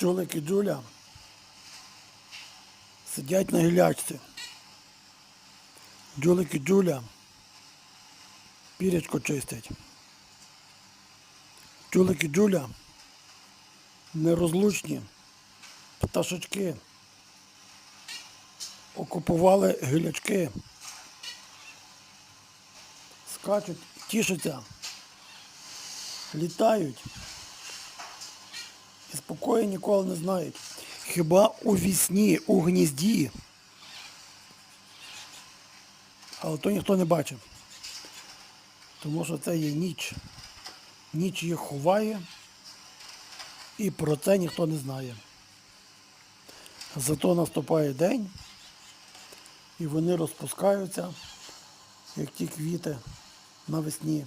Джулик і Джуля сидять на гілячці. Джулик і Джуля пірячко чистять. Джулик і Джуля нерозлучні пташечки. Окупували гілячки. Скачуть, тішаться, літають. І спокою ніколи не знають. Хіба у вісні, у гнізді. Але то ніхто не бачив. Тому що це є ніч. Ніч їх ховає. І про це ніхто не знає. Зато наступає день, і вони розпускаються, як ті квіти навесні.